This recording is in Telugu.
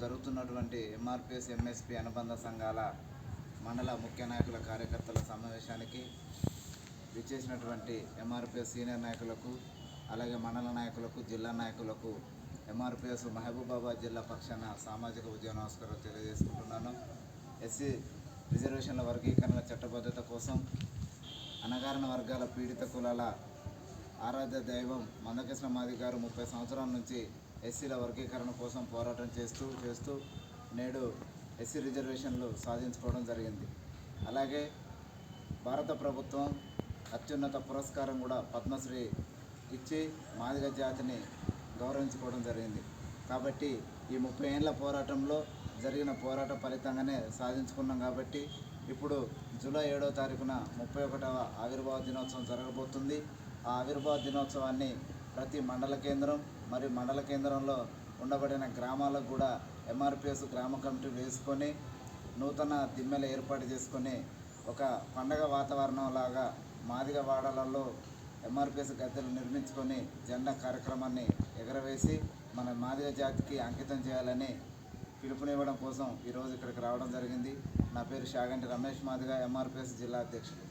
జరుగుతున్నటువంటి ఎంఆర్పిఎస్ ఎంఎస్పి అనుబంధ సంఘాల మండల ముఖ్య నాయకుల కార్యకర్తల సమావేశానికి విచ్చేసినటువంటి ఎంఆర్పిఎస్ సీనియర్ నాయకులకు అలాగే మండల నాయకులకు జిల్లా నాయకులకు ఎంఆర్పిఎస్ మహబూబాబాద్ జిల్లా పక్షాన సామాజిక ఉద్యోగ నమస్కారాలు తెలియజేసుకుంటున్నాను. ఎస్సీ రిజర్వేషన్ల వర్గీకరణ చట్టబద్ధత కోసం అణగారిన వర్గాల పీడిత కులాల ఆరాధ్య దైవం మందకృష్ణ మాది గారు ముప్పై సంవత్సరాల నుంచి ఎస్సీల వర్గీకరణ కోసం పోరాటం చేస్తూ చేస్తూ నేడు ఎస్సీ రిజర్వేషన్లు సాధించుకోవడం జరిగింది. అలాగే భారత ప్రభుత్వం అత్యున్నత పురస్కారం కూడా పద్మశ్రీ ఇచ్చి మాదిగ జాతిని గౌరవించుకోవడం జరిగింది. కాబట్టి ఈ ముప్పై ఏళ్ళ పోరాటంలో జరిగిన పోరాట ఫలితంగానే సాధించుకున్నాం కాబట్టి ఇప్పుడు జూలై ఏడవ తారీఖున ముప్పై ఒకటవ ఆవిర్భావ దినోత్సవం జరగబోతుంది. ఆ ఆవిర్భావ దినోత్సవాన్ని ప్రతి మండల కేంద్రం మరియు మండల కేంద్రంలో ఉండబడిన గ్రామాలకు కూడా ఎంఆర్పిఎస్ గ్రామ కమిటీ వేసుకొని నూతన దిమ్మెలు ఏర్పాటు చేసుకొని ఒక పండగ వాతావరణం లాగా మాదిగ వాడలలో ఎంఆర్పిఎస్ గద్దెలు నిర్మించుకొని జెండా కార్యక్రమాన్ని ఎగరవేసి మన మాదిగ జాతికి అంకితం చేయాలని పిలుపునివ్వడం కోసం ఈరోజు ఇక్కడికి రావడం జరిగింది. నా పేరు షాగంటి రమేష్ మాదిగ ఎంఆర్పిఎస్ జిల్లా అధ్యక్షుడు.